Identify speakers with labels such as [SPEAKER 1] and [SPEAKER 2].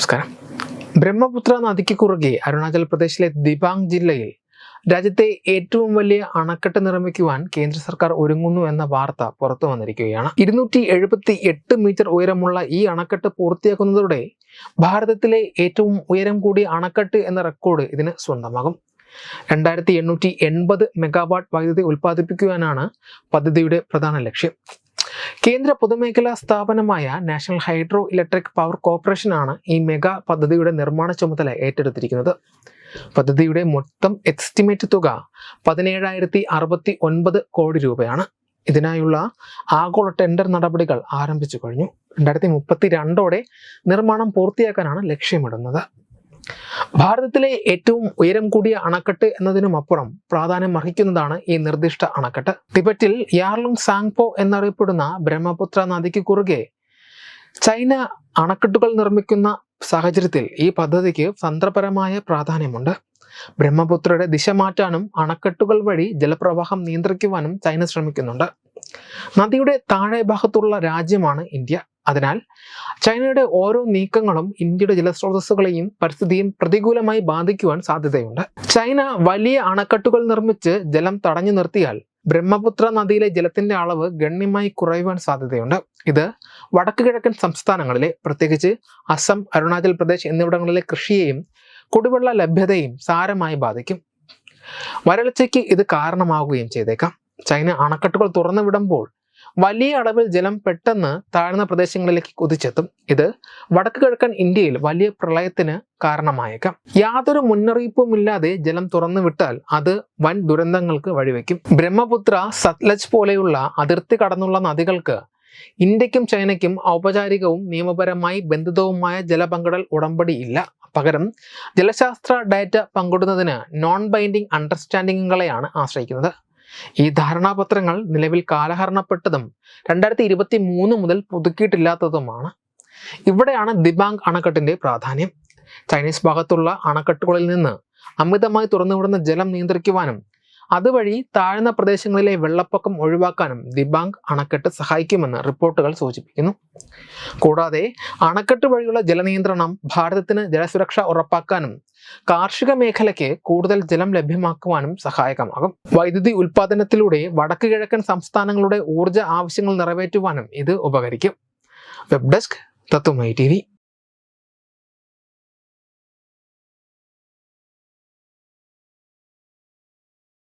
[SPEAKER 1] നമസ്കാരം. ബ്രഹ്മപുത്ര നദിക്ക് കുറുകെ അരുണാചൽ പ്രദേശിലെ ദിബാങ് ജില്ലയിൽ രാജ്യത്തെ ഏറ്റവും വലിയ അണക്കെട്ട് നിർമ്മിക്കുവാൻ കേന്ദ്ര സർക്കാർ ഒരുങ്ങുന്നു എന്ന വാർത്ത പുറത്തു വന്നിരിക്കുകയാണ്. ഇരുന്നൂറ്റി എഴുപത്തി എട്ട് മീറ്റർ ഉയരമുള്ള ഈ അണക്കെട്ട് പൂർത്തിയാക്കുന്നതോടെ ഭാരതത്തിലെ ഏറ്റവും ഉയരം കൂടിയ അണക്കെട്ട് എന്ന റെക്കോർഡ് ഇതിന് സ്വന്തമാകും. രണ്ടായിരത്തി എണ്ണൂറ്റി എൺപത് മെഗാവാട്ട് വൈദ്യുതി ഉൽപ്പാദിപ്പിക്കുവാനാണ് പദ്ധതിയുടെ പ്രധാന ലക്ഷ്യം. കേന്ദ്ര പൊതുമേഖലാ സ്ഥാപനമായ നാഷണൽ ഹൈഡ്രോ ഇലക്ട്രിക് പവർ കോർപ്പറേഷനാണ് ഈ മെഗാ പദ്ധതിയുടെ നിർമ്മാണ ചുമതല ഏറ്റെടുത്തിരിക്കുന്നത്. പദ്ധതിയുടെ മൊത്തം എസ്റ്റിമേറ്റ് തുക പതിനേഴായിരത്തി അറുപത്തി ഒൻപത് കോടി രൂപയാണ്. ഇതിനായുള്ള ആഗോള ടെൻഡർ നടപടികൾ ആരംഭിച്ചു കഴിഞ്ഞു. രണ്ടായിരത്തി മുപ്പത്തി രണ്ടോടെ നിർമ്മാണം പൂർത്തിയാക്കാനാണ് ലക്ഷ്യമിടുന്നത്. ഭാരതത്തിലെ ഏറ്റവും ഉയരം കൂടിയ അണക്കെട്ട് എന്നതിനുമപ്പുറം പ്രാധാന്യം അർഹിക്കുന്നതാണ് ഈ നിർദ്ദിഷ്ട അണക്കെട്ട്. ടിബറ്റിൽ യാർലുങ് സാങ്പോ എന്നറിയപ്പെടുന്ന ബ്രഹ്മപുത്ര നദിക്ക് കുറുകെ ചൈന അണക്കെട്ടുകൾ നിർമ്മിക്കുന്ന സാഹചര്യത്തിൽ ഈ പദ്ധതിക്ക് തന്ത്രപരമായ പ്രാധാന്യമുണ്ട്. ബ്രഹ്മപുത്രയുടെ ദിശ മാറ്റാനും അണക്കെട്ടുകൾ വഴി ജലപ്രവാഹം നിയന്ത്രിക്കുവാനും ചൈന ശ്രമിക്കുന്നുണ്ട്. നദിയുടെ താഴെ ഭാഗത്തുള്ള രാജ്യമാണ് ഇന്ത്യ. അതിനാൽ ചൈനയുടെ ഓരോ നീക്കങ്ങളും ഇന്ത്യയുടെ ജലസ്രോതസ്സുകളെയും പരിസ്ഥിതിയും പ്രതികൂലമായി ബാധിക്കുവാൻ സാധ്യതയുണ്ട്. ചൈന വലിയ അണക്കെട്ടുകൾ നിർമ്മിച്ച് ജലം തടഞ്ഞു നിർത്തിയാൽ ബ്രഹ്മപുത്ര നദിയിലെ ജലത്തിന്റെ അളവ് ഗണ്യമായി കുറയുവാൻ സാധ്യതയുണ്ട്. ഇത് വടക്ക് കിഴക്കൻ സംസ്ഥാനങ്ങളിലെ പ്രത്യേകിച്ച് അസം അരുണാചൽ പ്രദേശ് എന്നിവിടങ്ങളിലെ കൃഷിയെയും കുടിവെള്ള ലഭ്യതയും സാരമായി ബാധിക്കും. വരൾച്ചയ്ക്ക് ഇത് കാരണമാവുകയും ചെയ്തേക്കാം. ചൈന അണക്കെട്ടുകൾ തുറന്നു വിടുമ്പോൾ വലിയ അളവിൽ ജലം പെട്ടെന്ന് താഴ്ന്ന പ്രദേശങ്ങളിലേക്ക് കുതിച്ചെത്തും. ഇത് വടക്ക് കിഴക്കൻ ഇന്ത്യയിൽ വലിയ പ്രളയത്തിന് കാരണമായേക്കാം. യാതൊരു മുന്നറിയിപ്പുമില്ലാതെ ജലം തുറന്നു വിട്ടാൽ അത് വൻ ദുരന്തങ്ങൾക്ക് വഴിവെക്കും. ബ്രഹ്മപുത്ര സത്ലജ് പോലെയുള്ള അതിർത്തി കടന്നുള്ള നദികൾക്ക് ഇന്ത്യക്കും ചൈനയ്ക്കും ഔപചാരികവും നിയമപരമായി ബന്ധിതവുമായ ജലപങ്കിടൽ ഉടമ്പടി ഇല്ല. പകരം ജലശാസ്ത്ര ഡാറ്റ പങ്കിടുന്നതിന് നോൺ ബൈൻഡിംഗ് അണ്ടർസ്റ്റാൻഡിങ്ങുകളെയാണ് ആശ്രയിക്കുന്നത്. ഈ ധാരണാപത്രങ്ങൾ നിലവിൽ കാലഹരണപ്പെട്ടതും രണ്ടായിരത്തി ഇരുപത്തി മൂന്ന് മുതൽ പുതുക്കിയിട്ടില്ലാത്തതുമാണ്. ഇവിടെയാണ് ദിബാങ് അണക്കെട്ടിന്റെ പ്രാധാന്യം. ചൈനീസ് ഭാഗത്തുള്ള അണക്കെട്ടുകളിൽ നിന്ന് അമിതമായി തുറന്നുവിടുന്ന ജലം നിയന്ത്രിക്കുവാനും അതുവഴി താഴ്ന്ന പ്രദേശങ്ങളിലെ വെള്ളപ്പൊക്കം ഒഴിവാക്കാനും ദിബാങ് അണക്കെട്ട് സഹായിക്കുമെന്ന് റിപ്പോർട്ടുകൾ സൂചിപ്പിക്കുന്നു. കൂടാതെ അണക്കെട്ട് വഴിയുള്ള ജലനിയന്ത്രണം ഭാരതത്തിന് ജലസുരക്ഷ ഉറപ്പാക്കാനും കാർഷിക മേഖലയ്ക്ക് കൂടുതൽ ജലം ലഭ്യമാക്കുവാനും സഹായകമാകും. വൈദ്യുതി ഉൽപാദനത്തിലൂടെ വടക്ക് കിഴക്കൻ സംസ്ഥാനങ്ങളുടെ ഊർജ ആവശ്യങ്ങൾ നിറവേറ്റുവാനും ഇത് ഉപകരിക്കും. വെബ് ഡെസ്ക് തത്വമൈ ടി